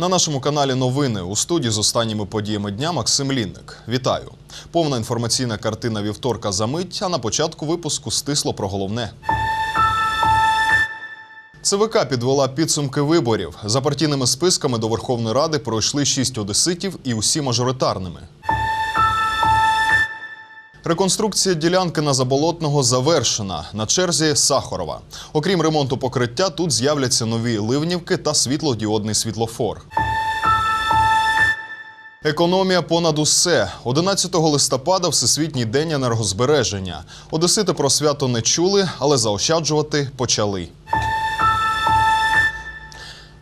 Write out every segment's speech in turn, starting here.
На нашому каналі новини у студії з останніми подіями дня Максим Лінник. Вітаю! Повна інформаційна картина вівторка за мить, а на початку випуску стисло про головне. ЦВК підвела підсумки виборів. За партійними списками до Верховної Ради пройшли шість одеситів і усі мажоритарними. Реконструкція ділянки на Заболотного завершена. На черзі Сахарова. Окрім ремонту покриття, тут з'являться нові ливнівки та світлодіодний світлофор. Економія понад усе. 11 листопада Всесвітній день енергозбереження. Одесити про свято не чули, але заощаджувати почали.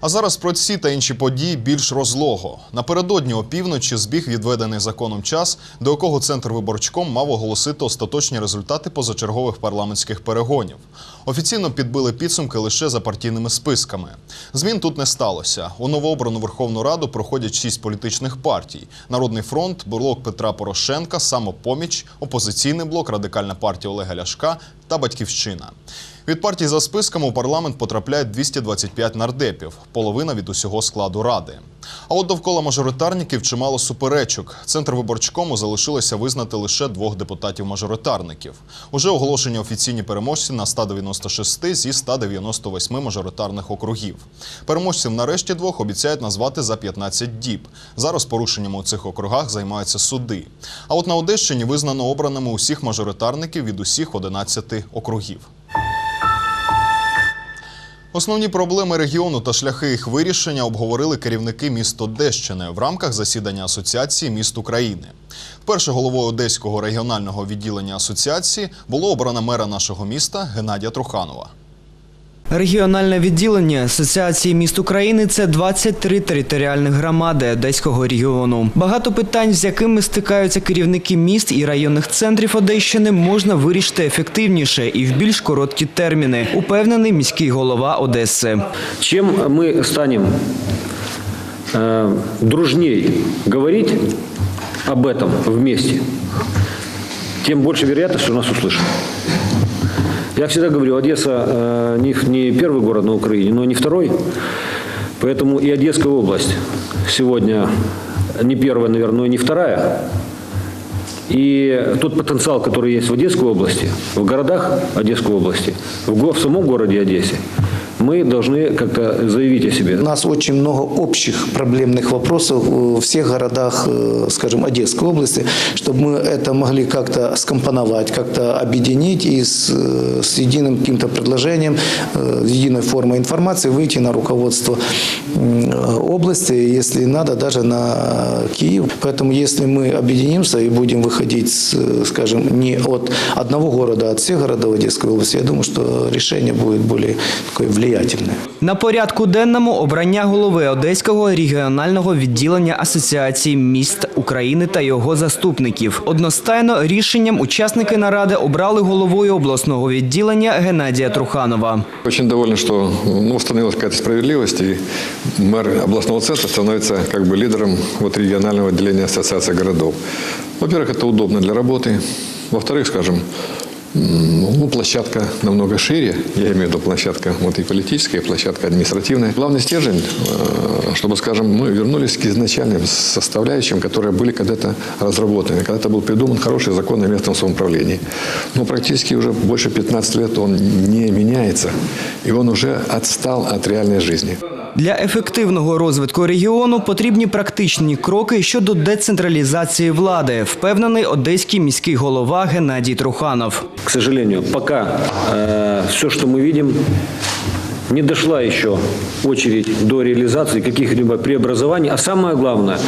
А зараз про ці та інші події більш розлого. Напередодні опівночі збіг відведений законом час, до якого центр виборчком мав оголосити остаточні результати позачергових парламентських перегонів. Офіційно підбили підсумки лише за партійними списками. Змін тут не сталося. У новообрану Верховну Раду проходять шість політичних партій: Народний фронт, блок Петра Порошенка, самопоміч, опозиційний блок, радикальна партія Олега Ляшка та Батьківщина. Від партій за списками у парламент потрапляють 225 нардепів, половина від усього складу ради. А от довкола мажоритарників чимало суперечок. Центр виборчкому залишилося визнати лише двох депутатів-мажоритарників. Уже оголошені офіційні переможці на 196 зі 198 мажоритарних округів. Переможців нарешті двох обіцяють назвати за 15 діб. Зараз порушенням у цих округах займаються суди. А от на Одещині визнано обраними усіх мажоритарників від усіх 11 округів. Основні проблеми регіону та шляхи їх вирішення обговорили керівники міст Одещини в рамках засідання Асоціації міст України. Перше головою Одеського регіонального відділення асоціації було обрано мера нашого міста Геннадія Труханова. Регіональне відділення Асоціації міст України це 23 територіальних громади Одеського регіону. Багато питань, з якими стикаються керівники міст і районних центрів Одещини, можна вирішити ефективніше і в більш короткі терміни. Упевнений міський голова Одеси. Чем мы станем э, дружней говорить об этом вместе, тем больше вероятность, что нас услышат. Я всегда говорю, Одесса э, не, не первый город на Украине, но и не второй. Поэтому и Одесская область сегодня не первая, наверное, но и не вторая. И тот потенциал, который есть в Одесской области, в городах Одесской области, в, го- в самом городе Одессе, мы должны как-то заявить о себе. У нас очень много общих проблемных вопросов в всех городах, э, скажем, Одесской области, чтобы мы это могли как-то скомпоновать, как-то объединить и с, э, с единым каким-то предложением, э, единой формой информации выйти на руководство области, если надо, даже на Киев. Поэтому если мы объединимся и будем выходить, с, скажем, не от одного города, а от всех городов Одесской области, я думаю, что решение будет более такое влиятельное. На порядку денному обрання голови Одеського регіонального відділення Асоціації міст України та його заступників. Одностайно рішенням учасники наради обрали головою обласного відділення Геннадія Труханова. Очень доволен, что ну, установилась какая-то справедливость, и мэр областного центра становится как бы лидером вот, регионального отделения Ассоциации городов. Во-первых, это удобно для работы. Во-вторых, скажем, м, ну, площадка намного шире, я имею в виду площадка вот и политическая, и площадка административная. Главный стержень, э, чтобы, скажем, мы вернулись к изначальным составляющим, которые были когда-то разработаны, когда-то был придуман хороший закон о местном самоуправлении. Но практически уже больше 15 лет он не меняется, и он уже отстал от реальной жизни. Для ефективного розвитку регіону потрібні практичні кроки щодо децентралізації влади, впевнений одеський міський голова Геннадій Труханов. К сожалению, пока все, что мы видим, не дошла еще очередь до реализации каких-либо преобразований, а самое главное,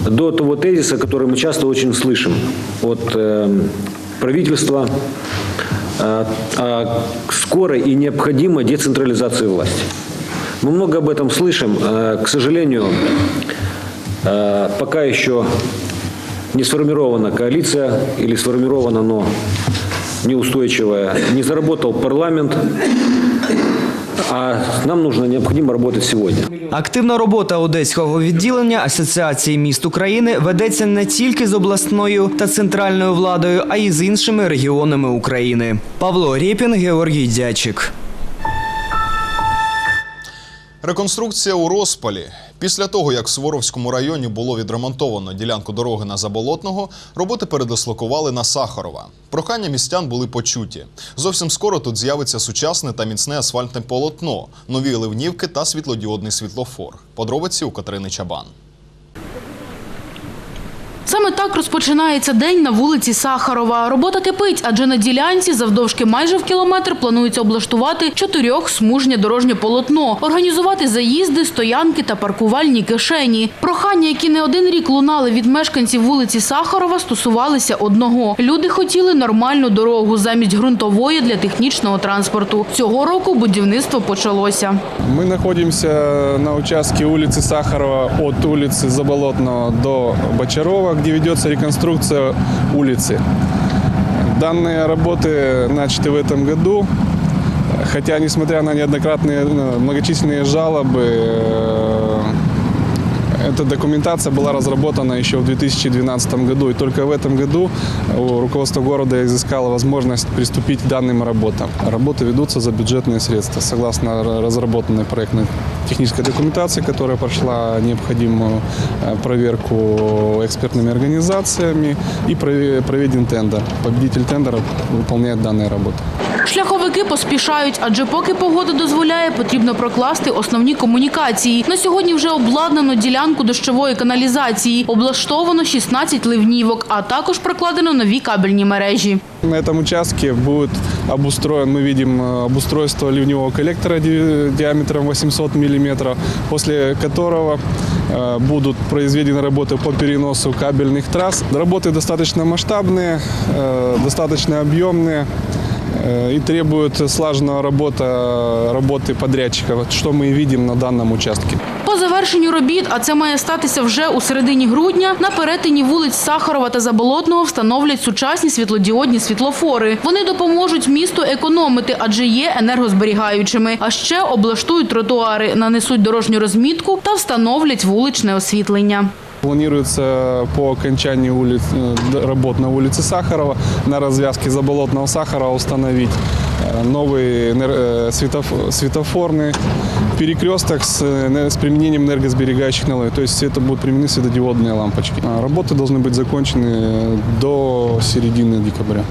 до того тезиса, который мы часто очень слышим от э, правительства э, о скорой и необходимой децентрализации власти. Мы много об этом слышим. Э, К сожалению, э, пока еще не сформирована коалиция или сформирована, но неустойчивая, не заработал парламент, а нам нужно, необходимо работать сегодня. Активна робота одеського відділення Асоціації міст України ведеться не тільки з обласною та центральною владою, а й з іншими регіонами України. Павло Рєпін, Георгій Дячик. Реконструкція у розпалі. Після того, як в Суворовському районі було відремонтовано ділянку дороги на Заболотного, роботи передислокували на Сахарова. Прохання містян були почуті. Зовсім скоро тут з'явиться сучасне та міцне асфальтне полотно, нові ливнівки та світлодіодний світлофор. Подробиці у Катерини Чабан. Саме так розпочинається день на вулиці Сахарова. Робота кипить, адже на ділянці завдовжки майже в кілометр планується облаштувати чотирьохсмужнє дорожнє полотно, організувати заїзди, стоянки та паркувальні кишені. Прохання, які не один рік лунали від мешканців вулиці Сахарова, стосувалися одного. Люди хотіли нормальну дорогу замість ґрунтової для технічного транспорту. Цього року будівництво почалося. Мы находимся на участке улицы Сахарова от улицы Заболотного до Бочарова, где ведется реконструкция улицы. Данные работы начаты в этом году, хотя, несмотря на неоднократные ну, многочисленные жалобы, э, эта документация была разработана еще в 2012 году, и только в этом году э, руководство города изыскало возможность приступить к данным работам. Работы ведутся за бюджетные средства, согласно р- разработанной проектной технической документации, которая прошла необходимую э, проверку экспертными организациями и прове- проведен тендер. Победитель тендера выполняет данные работы. Шляховики поспішають, адже поки погода дозволяє, потрібно прокласти основні комунікації. На сьогодні вже обладнано ділянку дощової каналізації, облаштовано 16 ливнівок, а також прокладено нові кабельні мережі. На этом участке будет обустроен, мы видим э, обустройство ливневого коллектора ди- диаметром 800 мм, после которого э, будут произведены работы по переносу кабельных трасс. Работы достаточно масштабные, э, достаточно объемные э, и требуют слаженного работа, работы подрядчика, вот что мы и видим на данном участке. По завершенню робіт, а це має статися вже у середині грудня, на перетині вулиць Сахарова та Заболотного встановлять сучасні світлодіодні світлофори. Вони допоможуть місту економити, адже є енергозберігаючими. А ще облаштують тротуари, нанесуть дорожню розмітку та встановлять вуличне освітлення. Планируется по окончании улиц, э, д- работ на улице Сахарова на развязке Заболотного Сахарова установить э, новый энер- э, светоф- светофорный перекресток с, э, эне- с применением энергосберегающих технологий. То есть это будут применены светодиодные лампочки. А Работы должны быть закончены э, до середины декабря.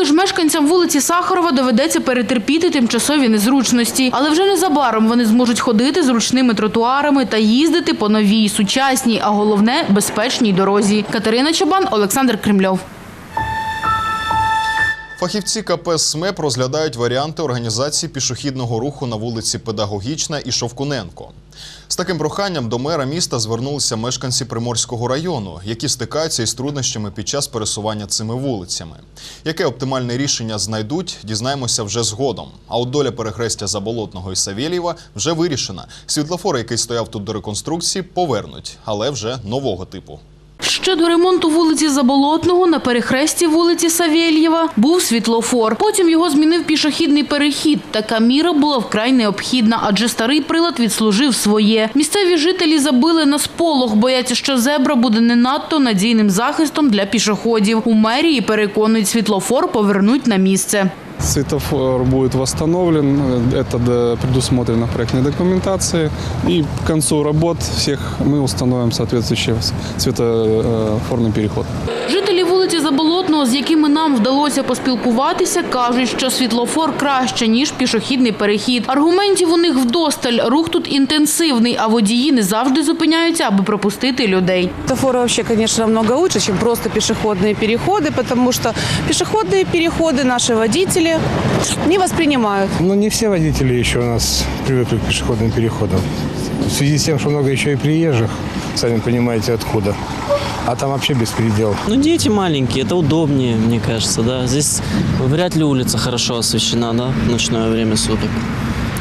Поки ж мешканцям вулиці Сахарова доведеться перетерпіти тимчасові незручності, але вже незабаром вони зможуть ходити зручними тротуарами та їздити по новій, сучасній, а головне безпечній дорозі. Катерина Чабан, Олександр Кремльов. Фахівці КП СМЕП розглядають варіанти організації пішохідного руху на вулиці Педагогічна і Шовкуненко. З таким проханням до мера міста звернулися мешканці Приморського району, які стикаються із труднощами під час пересування цими вулицями. Яке оптимальне рішення знайдуть, дізнаємося вже згодом. А от доля перехрестя Заболотного і Савєлєва вже вирішена. Світлофор, який стояв тут до реконструкції, повернуть, але вже нового типу. Ще до ремонту вулиці Заболотного на перехресті вулиці Савєльєва був світлофор. Потім його змінив пішохідний перехід. Така міра була вкрай необхідна, адже старий прилад відслужив своє. Місцеві жителі забили на сполох, бояться, що зебра буде не надто надійним захистом для пішоходів. У мерії переконують, світлофор повернуть на місце. Светофор будет восстановлен, э, это да, предусмотрено в проектной документации. И к концу работ всех мы установим соответствующий светофорный переход. Жителі вулиці Заболотного, з якими нам вдалося поспілкуватися, кажуть, що світлофор краще, ніж пішохідний перехід. Аргументів у них вдосталь. Рух тут інтенсивний, а водії не завжди зупиняються, аби пропустити людей. Светофоры вообще, конечно, намного лучше, чем просто пешеходные переходы, потому что пешеходные переходы наши водители не воспринимают. Ну, не все водители еще у нас привыкли к пешеходным переходам. В связи с тем, что много еще и приезжих, сами понимаете, откуда. А там вообще беспредел. Ну, дети маленькие, это удобнее, мне кажется, да. Здесь вряд ли улица хорошо освещена, да, в ночное время суток.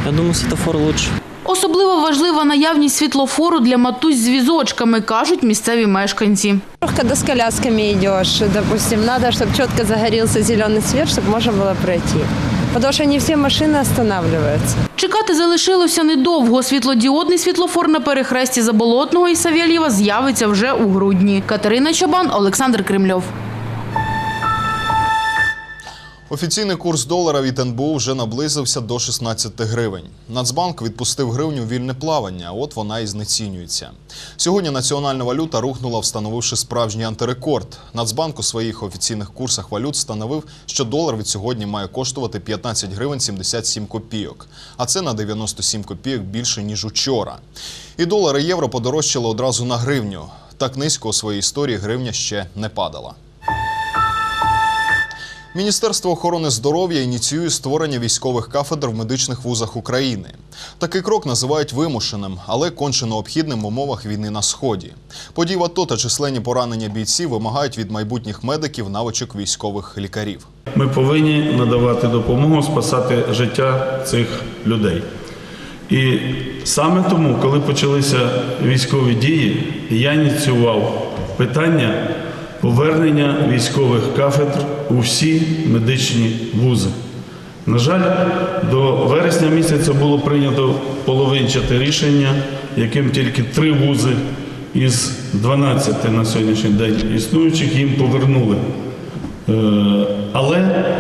Я думаю, светофор лучше. Особливо важлива наявність світлофору для матусь з візочками, кажуть місцеві мешканці. Когда с колясками идешь, допустим, надо, чтобы четко загорелся зеленый свет, чтобы можно было пройти. Потому що не всі машини останавливаются. Чекати залишилося недовго. Світлодіодний світлофор на перехресті Заболотного і Савєлєва з'явиться вже у грудні. Катерина Чабан, Олександр Кремльов. Офіційний курс долара від НБУ вже наблизився до 16 гривень. Нацбанк відпустив гривню вільне плавання, от вона і знецінюється. Сьогодні національна валюта рухнула, встановивши справжній антирекорд. Нацбанк у своїх офіційних курсах валют встановив, що долар від сьогодні має коштувати 15 гривень 77 копійок, а це на 97 копійок більше ніж учора. І долар і євро подорожчали одразу на гривню. Так низько у своїй історії гривня ще не падала. Міністерство охорони здоров'я ініціює створення військових кафедр в медичних вузах України. Такий крок називають вимушеним, але конче необхідним в умовах війни на сході. Події в АТО та численні поранення бійців вимагають від майбутніх медиків навичок військових лікарів. Ми повинні надавати допомогу, спасати життя цих людей. І саме тому, коли почалися військові дії, я ініціював питання повернення військових кафедр у всі медичні вузи. На жаль, до вересня місяця було прийнято половинчате рішення, яким тільки три вузи із 12 на сьогоднішній день існуючих їм повернули. Е, Але е,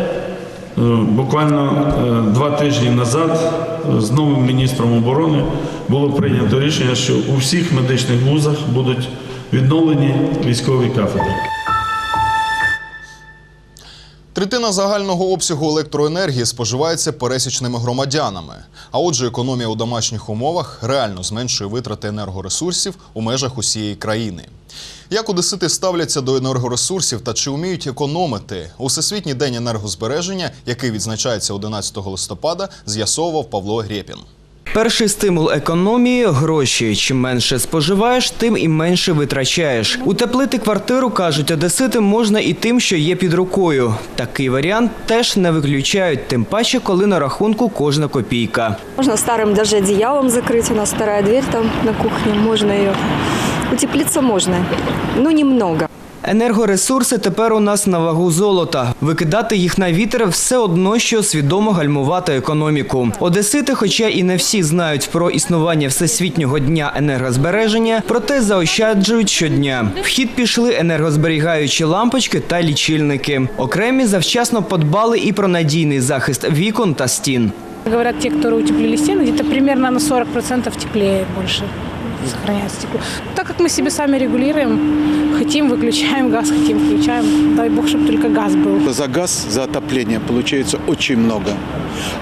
буквально е, два тижні назад з новим міністром оборони було прийнято рішення, що у всіх медичних вузах будуть відновлені військові кафедри. Третина загального обсягу електроенергії споживається пересічними громадянами. А отже, економія у домашніх умовах реально зменшує витрати енергоресурсів у межах усієї країни. Як одесити ставляться до енергоресурсів та чи вміють економити? У Всесвітній день енергозбереження, який відзначається 11 листопада, з'ясовував Павло Грєпін. Перший стимул економії гроші. Чим менше споживаєш, тим і менше витрачаєш. Утеплити квартиру кажуть одесити можна і тим, що є під рукою. Такий варіант теж не виключають, тим паче, коли на рахунку кожна копійка. Можно старым даже одеялом закрыть. У нас вторая дверь там на кухне. Можно ее. Утеплиться можно. Но немного. Енергоресурси тепер у нас на вагу золота. Викидати їх на вітер все одно, що свідомо гальмувати економіку. Одесити, хоча і не всі знають про існування всесвітнього дня енергозбереження, проте заощаджують щодня. В хід пішли енергозберігаючі лампочки та лічильники. Окремі завчасно подбали і про надійний захист вікон та стін. Говорят, те, которые утеплили стены, где-то на 40% теплее больше сохраняется тепло. Так как мы себе сами регулируем, хотим выключаем газ, хотим включаем. Дай бог, чтобы только газ был. За газ, за отопление получается очень много.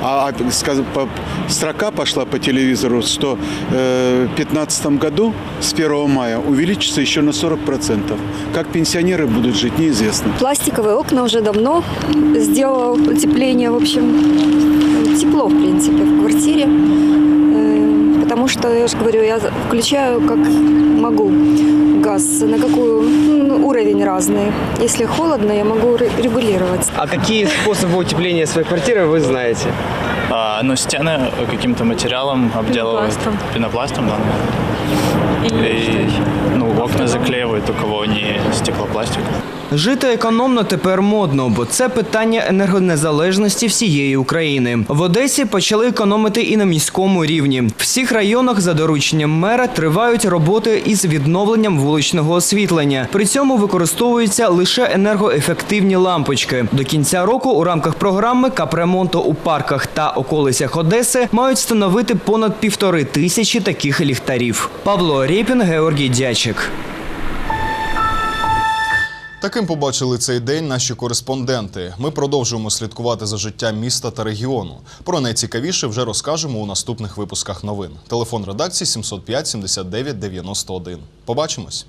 А а, сказ- по- строка пошла по телевизору, что э, в 2015 году с 1 мая увеличится еще на 40%. Как пенсионеры будут жить, неизвестно. Пластиковые окна уже давно сделал утепление. В общем, тепло, в принципе, в квартире Э, Потому что, я же говорю, я включаю как могу газ, на какую ну, уровень разный. Если холодно, я могу ре- регулировать. А які способи утеплення своєї квартири ви знаєте? А, ну, стены каким-то материалом обделывают. Пенопластом. Пенопластом, да. И, ну, окна заклеивают, у кого не стеклопластик. Жити економно тепер модно, бо це питання енергонезалежності всієї України. В Одесі почали економити і на міському рівні. В всіх районах за дорученням мера тривають роботи із відновленням вуличного освітлення. При цьому використовуються лише енергоефективні лампочки. До кінця року у рамках програми капремонту у парках та околицях Одеси мають встановити понад півтори тисячі таких ліхтарів. Павло Рєпін, Георгій Дячик. Таким побачили цей день наші кореспонденти. Ми продовжуємо слідкувати за життям міста та регіону. Про найцікавіше вже розкажемо у наступних випусках новин. Телефон редакції 705 79 91. Побачимось.